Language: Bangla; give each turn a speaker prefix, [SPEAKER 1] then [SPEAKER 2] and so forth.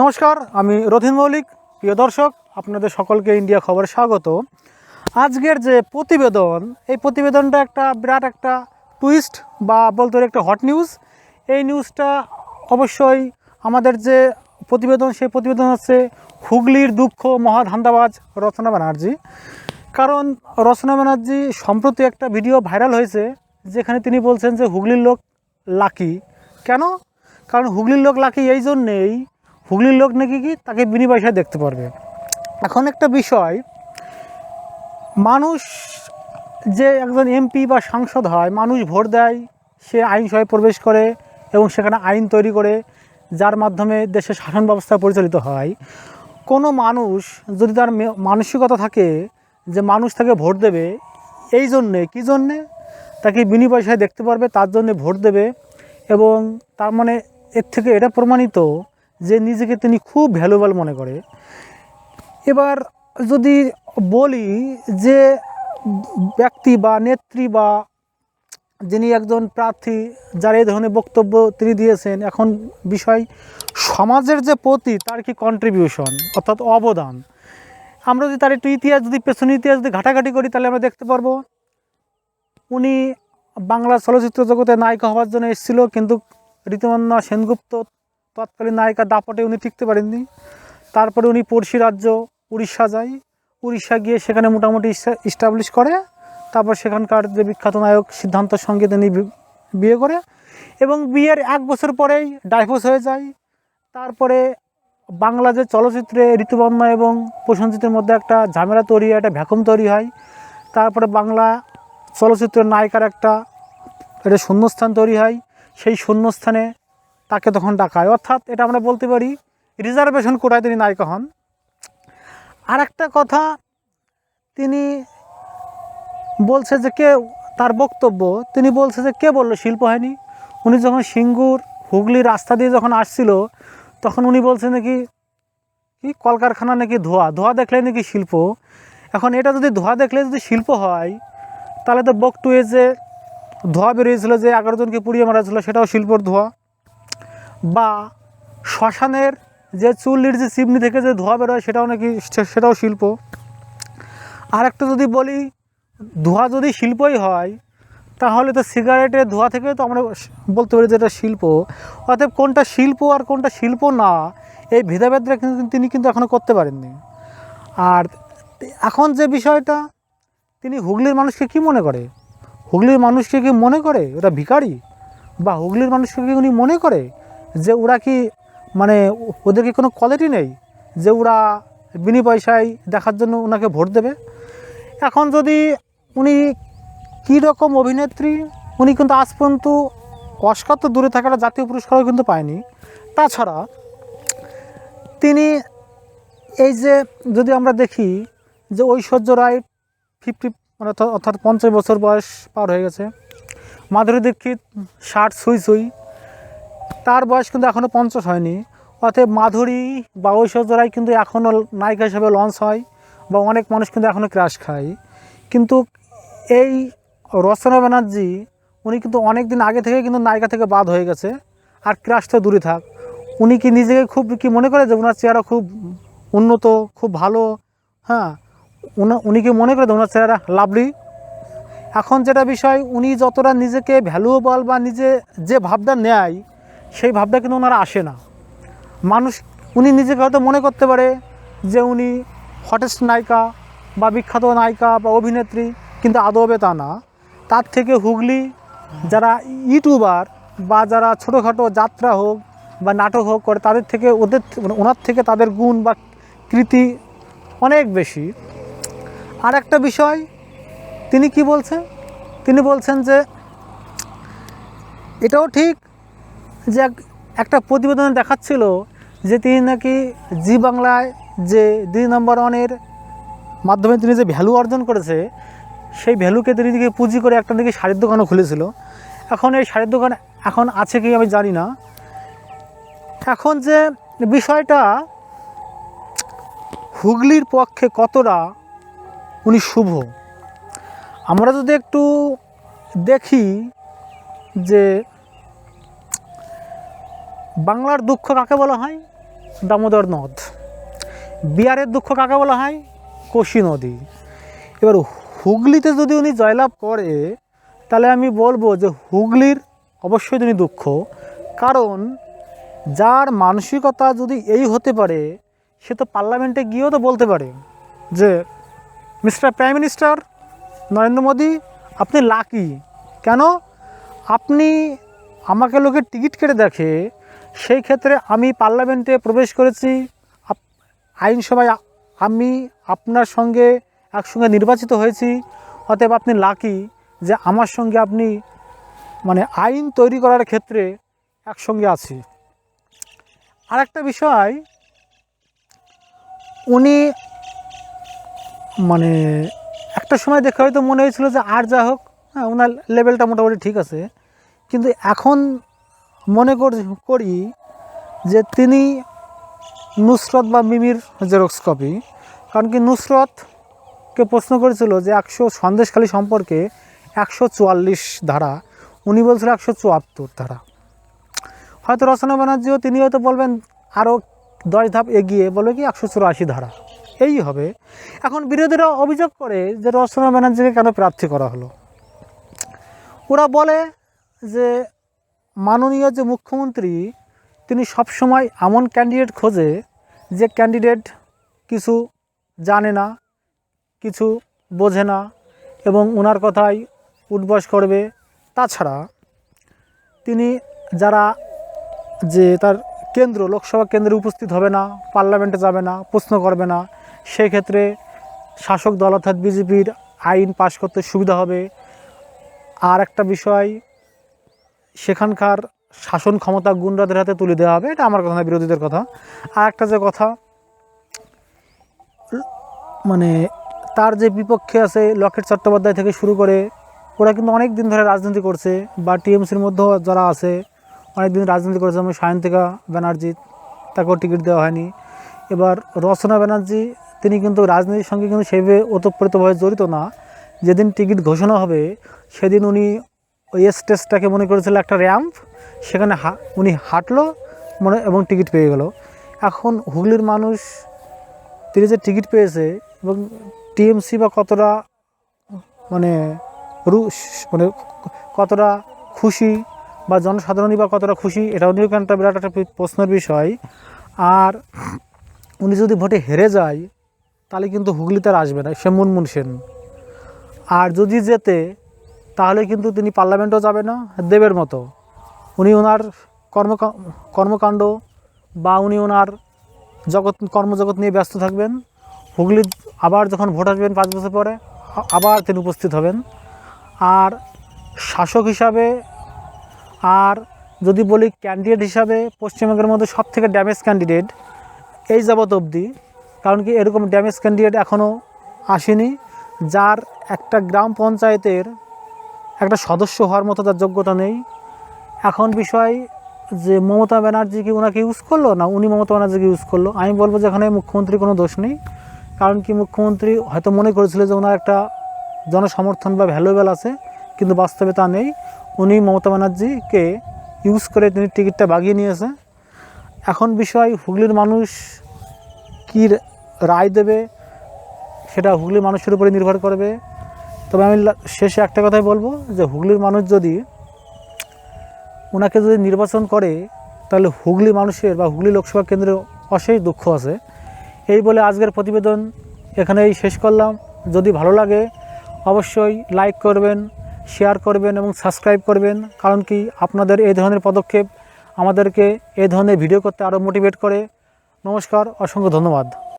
[SPEAKER 1] নমস্কার, আমি রথিন মৌলিক। প্রিয় দর্শক, আপনাদের সকলকে ইন্ডিয়া খবরে স্বাগত। আজকের যে প্রতিবেদন, এই প্রতিবেদনটা একটা বিরাট একটা টুইস্ট বা বলতে একটা হট নিউজ এই নিউজটা অবশ্যই আমাদের যে প্রতিবেদন, সেই প্রতিবেদন হচ্ছে হুগলির দুঃখ মহা মহাধান্দাবাজ রচনা ব্যানার্জি। কারণ রচনা ব্যানার্জি সম্প্রতি একটা ভিডিও ভাইরাল হয়েছে, যেখানে তিনি বলছেন যে হুগলির লোক লাকি। কেন? কারণ হুগলির লোক লাকি এই জন্যেই হুগলির লোক নাকি কি? তাকে বিনি পয়সায় দেখতে পারবে। এখন একটা বিষয়, মানুষ যে একজন এমপি বা সাংসদ হয়, মানুষ ভোট দেয়, সে আইনসভায় প্রবেশ করে এবং সেখানে আইন তৈরি করে, যার মাধ্যমে দেশের শাসন ব্যবস্থা পরিচালিত হয়। কোনো মানুষ যদি তার মানসিকতা থাকে যে মানুষ তাকে ভোট দেবে, এই জন্যে, কী জন্যে? তাকে বিনি পয়সায় দেখতে পারবে, তার জন্যে ভোট দেবে এবং তার মানে এর থেকে এটা প্রমাণিত যে নিজেকে তিনি খুব ভ্যালুয়েবল মনে করে। এবার যদি বলি যে ব্যক্তি বা নেত্রী বা যিনি একজন প্রার্থী, যার এই ধরনের বক্তব্য তিনি দিয়েছেন, এখন বিষয় সমাজের যে প্রতি তার কি কন্ট্রিবিউশন অর্থাৎ অবদান? আমরা যদি তার একটু ইতিহাস যদি পেছনে ইতিহাস যদি ঘাটাঘাটি করি, তাহলে আমরা দেখতে পারব, উনি বাংলা চলচ্চিত্র জগতে নায়িকা হওয়ার জন্য এসেছিল, কিন্তু ঋতুমন্না সেনগুপ্ত তৎকালীন নায়িকা দাপটে উনি টিকতে পারেননি। তারপরে উনি পড়শি রাজ্য উড়িষ্যা যায়। উড়িষ্যা গিয়ে সেখানে মোটামুটি ইস্টাবলিশ করে। তারপর সেখানকার যে বিখ্যাত নায়ক সিদ্ধান্তর সঙ্গে তিনি বিয়ে করে এবং বিয়ের এক বছর পরেই ডাইভোর্স হয়ে যায়। তারপরে বাংলা যে চলচ্চিত্রে ঋতুবর্ণা এবং প্রসেনজিতের মধ্যে একটা ঝামেলা তৈরি হয়, একটা ভ্যাকুম তৈরি হয়। তারপরে বাংলা চলচ্চিত্রের নায়িকার একটা একটা শূন্যস্থান তৈরি হয়। সেই শূন্যস্থানে তাকে তখন ডাকায়। অর্থাৎ এটা আমরা বলতে পারি রিজার্ভেশন কোটায় তিনি নায়িকা হন। আর একটা কথা, তিনি বলছে যে কে, তার বক্তব্য, তিনি বলছে যে কে বলল, শিল্প হয়নি। উনি যখন সিঙ্গুর হুগলি রাস্তা দিয়ে যখন আসছিল, তখন উনি বলছে নাকি, কি, কলকারখানা নাকি ধোয়া ধোয়া দেখলে নাকি শিল্প। এখন এটা যদি ধোয়া দেখলে যদি শিল্প হয়, তাহলে তো বকটুয়ে যে ধোয়া বেরিয়েছিল, যে এগারো জনকে পুড়িয়ে মারা ছিল সেটাও শিল্পর ধোয়া। বা শ্মশানের যে চুল্লির যে চিমনি থেকে যে ধোঁয়া বেরোয় সেটাও নাকি সেটাও শিল্প। আর একটা যদি বলি, ধোঁয়া যদি শিল্পই হয়, তাহলে তো সিগারেটের ধোঁয়া থেকে তো আমরা বলতে পারি যে এটা শিল্প। অতএব কোনটা শিল্প আর কোনটা শিল্প না, এই ভেদাভেদটা কিন্তু তিনি কিন্তু এখনও করতে পারেননি। আর এখন যে বিষয়টা, তিনি হুগলির মানুষকে কি মনে করে? হুগলির মানুষকে কি মনে করে? ওটা ভিখারি? বা হুগলির মানুষকে কি উনি মনে করে? যে ওরা কি মানে ওদের কি কোনো কোয়ালিটি নেই? যে ওরা বিনি পয়সায় দেখার জন্য ওনাকে ভোট দেবে? এখন যদি উনি কী রকম অভিনেত্রী, উনি কিন্তু আজ পর্যন্ত অস্কার তো দূরে থাকাটা জাতীয় পুরস্কারও কিন্তু পায়নি। তাছাড়া তিনি এই যে যদি আমরা দেখি যে ঐশ্বর্য রায় ফিফটি মানে অর্থাৎ পঞ্চাশ বছর বয়স পার হয়ে গেছে। মাধুরী দীক্ষিত, ষাট সুই সুই। তার বয়স কিন্তু এখনও পঞ্চাশ হয়নি। অতএব মাধুরী বা ঐশ্বর্য রায় কিন্তু এখনও নায়িকা হিসেবে লঞ্চ হয় বা অনেক মানুষ কিন্তু এখনও ক্রাশ খায়। কিন্তু এই রচনা ব্যানার্জি, উনি কিন্তু অনেক দিন আগে থেকে কিন্তু নায়িকা থেকে বাদ হয়ে গেছে। আর ক্রাশ তো দূরে থাক। উনি কি নিজেকে খুব কি মনে করে যে ওনার চেহারা খুব উন্নত, খুব ভালো? হ্যাঁ উনা- উনি কি মনে করে যে ওনার চেহারা লাভলি এখন যেটা বিষয়, উনি যতটা নিজেকে ভ্যালুয়েবল বা নিজে যে ভাবটা নেয় সেই ভাবটা কিন্তু ওনারা আসে না। মানুষ, উনি নিজেকে হয়তো মনে করতে পারে যে উনি হটেস্ট নায়িকা বা বিখ্যাত নায়িকা বা অভিনেত্রী, কিন্তু আদবে তা না। তার থেকে হুগলি, যারা ইউটিউবার বা যারা ছোটোখাটো যাত্রা হোক বা নাটক হোক করে, তাদের থেকে ওদের মানে ওনার থেকে তাদের গুণ বা কৃতি অনেক বেশি। আর একটা বিষয়, তিনি কি বলছেন তিনি বলছেন যে, এটাও ঠিক যে এক- একটা প্রতিবেদনে দেখাচ্ছিল যে তিনি নাকি জি বাংলায় যে দুই নম্বর ওয়ানের মাধ্যমে তিনি যে ভ্যালু অর্জন করেছে, সেই ভ্যালুকে তিনি দিকে পুঁজি করে একটা দিকে শাড়ির দোকানও খুলেছিল। এখন এই শাড়ির দোকান এখন আছে কি আমি জানি না। এখন যে বিষয়টা হুগলির পক্ষে কতটা উনি শুভ, আমরা যদি একটু দেখি যে বাংলার দুঃখ কাকে বলা হয়? দামোদর নদ। বিহারের দুঃখ কাকে বলা হয়? কোশি নদী। এবার হুগলিতে যদি উনি জয়লাভ করে, তাহলে আমি বলব যে হুগলির অবশ্যই তিনি দুঃখ। কারণ যার মানসিকতা যদি এই হতে পারে, সে তো পার্লামেন্টে গিয়েও তো বলতে পারে যে, mister prime minister, Narendra Modi, আপনি লাকি। কেন? আপনি আমাকে লোকের টিকিট কেটে দেখে সেই ক্ষেত্রে আমি পার্লামেন্টে প্রবেশ করেছি। আইনসভায় আমি আপনার সঙ্গে একসঙ্গে নির্বাচিত হয়েছি। অতএব আপনি লাকি যে আমার সঙ্গে আপনি মানে আইন তৈরি করার ক্ষেত্রে একসঙ্গে আছি। আর একটা বিষয়, উনি মানে একটা সময় দেখে হয়তো মনে হয়েছিল যে আর যা হোক হ্যাঁ ওনার লেভেলটা মোটামুটি ঠিক আছে। কিন্তু এখন মনে করি যে তিনি নুসরত বা মিমির জেরক্স কপি। কারণ কি নুসরতকে প্রশ্ন করেছিল যে একশো সন্দেশখালী সম্পর্কে একশো চুয়াল্লিশ ধারা। উনি বলছিল একশো চুয়াত্তর ধারা। হয়তো রচনা ব্যানার্জিও তিনি হয়তো বলবেন আরও দশ ধাপ এগিয়ে বলবে কি একশো চুরাশি ধারা। এই হবে। এখন বিরোধীরা অভিযোগ করে যে রচনা ব্যানার্জিকে কেন প্রার্থী করা হলো। ওরা বলে যে মাননীয় যে মুখ্যমন্ত্রী, তিনি সবসময় এমন ক্যান্ডিডেট খোঁজে যে ক্যান্ডিডেট কিছু জানে না, কিছু বোঝে না এবং ওনার কথাই উঠবস করবে। তাছাড়া তিনি যারা যে তার কেন্দ্র, লোকসভা কেন্দ্রে উপস্থিত হবে না, পার্লামেন্টে যাবে না, প্রশ্ন করবে না সেই ক্ষেত্রে শাসক দল অর্থাৎ বিজেপির আইন পাশ করতে সুবিধা হবে। আর একটা বিষয় সেখানকার শাসন ক্ষমতা গুন্ডাদের হাতে তুলে দেওয়া হবে, এটা আমার কথা না, বিরোধীদের কথা। আর একটা যে কথা মানে তার যে বিপক্ষে আছে লকেট চট্টোপাধ্যায় থেকে শুরু করে, ওরা কিন্তু অনেক দিন ধরে রাজনীতি করছে, বা টিএমসির মধ্যেও যারা আছে অনেক দিন রাজনীতি করেছে, যেমন সায়ন্তিকা ব্যানার্জি, তাকেও টিকিট দেওয়া হয়নি। এবার রচনা ব্যানার্জি, তিনি কিন্তু রাজনীতির সঙ্গে কিন্তু সেভাবে ওতপ্রোতভাবে জড়িত না। যেদিন টিকিট ঘোষণা হবে, সেদিন উনি ওই স্টেজটাকে মনে করেছিল একটা র্যাম্প সেখানে উনি হাঁটলো, মনে, এবং টিকিট পেয়ে গেল। এখন হুগলির মানুষ তিনি যে টিকিট পেয়েছে এবং টিএমসি বা কতটা মানে রুশ মানে কতটা খুশি বা জনসাধারণই বা কতটা খুশি এটা নিয়েও একটা বিরাট একটা প্রশ্নের বিষয়। আর উনি যদি ভোটে হেরে যায়, তাহলে কিন্তু হুগলিতে আর আসবে না, সে মুনমুন সেন। আর যদি যেতে তাহলে কিন্তু তিনি পার্লামেন্টও যাবে না, দেবের মতো। উনি ওনার কর্ম কর্মকাণ্ড বা উনি ওনার জগৎ, কর্মজগৎ নিয়ে ব্যস্ত থাকবেন। হুগলি আবার যখন ভোট আসবেন পাঁচ বছর পরে আবার তিনি উপস্থিত হবেন। আর শাসক হিসাবে, আর যদি বলি ক্যান্ডিডেট হিসাবে, পশ্চিমবঙ্গের মধ্যে সব থেকে ড্যামেজ ক্যান্ডিডেট এই যাবৎ অবধি। কারণ কি, এরকম ড্যামেজ ক্যান্ডিডেট এখনও আসেনি, যার একটা গ্রাম পঞ্চায়েতের একটা সদস্য হওয়ার মতো তার যোগ্যতা নেই। এখন বিষয় যে মমতা ব্যানার্জি কি ওনাকে ইউজ করল না উনি মমতা ব্যানার্জিকে ইউজ করল? আমি বলব যে এখানে মুখ্যমন্ত্রী কোনো দোষ নেই। কারণ কি মুখ্যমন্ত্রী হয়তো মনে করেছিল যে ওনার একটা জনসমর্থন বা ভ্যালুয়েবল আছে, কিন্তু বাস্তবে তা নেই। উনি মমতা ব্যানার্জিকে ইউজ করে তিনি টিকিটটা বাগিয়ে নিয়েছে। এখন বিষয় হুগলির মানুষ কী রায় দেবে, সেটা হুগলির মানুষের উপরে নির্ভর করবে। তবে আমি শেষে একটা কথাই বলব যে হুগলির মানুষ যদি ওনাকে যদি নির্বাচন করে, তাহলে হুগলি মানুষের বা হুগলি লোকসভা কেন্দ্রের অশেষ দুঃখ আছে। এই বলে আজকের প্রতিবেদন এখানেই শেষ করলাম। যদি ভালো লাগে, অবশ্যই লাইক করবেন শেয়ার করবেন এবং সাবস্ক্রাইব করবেন। কারণ কি, আপনাদের এই ধরনের পদক্ষেপ আমাদেরকে এই ধরনের ভিডিও করতে আরও মোটিভেট করে। নমস্কার, অসংখ্য ধন্যবাদ।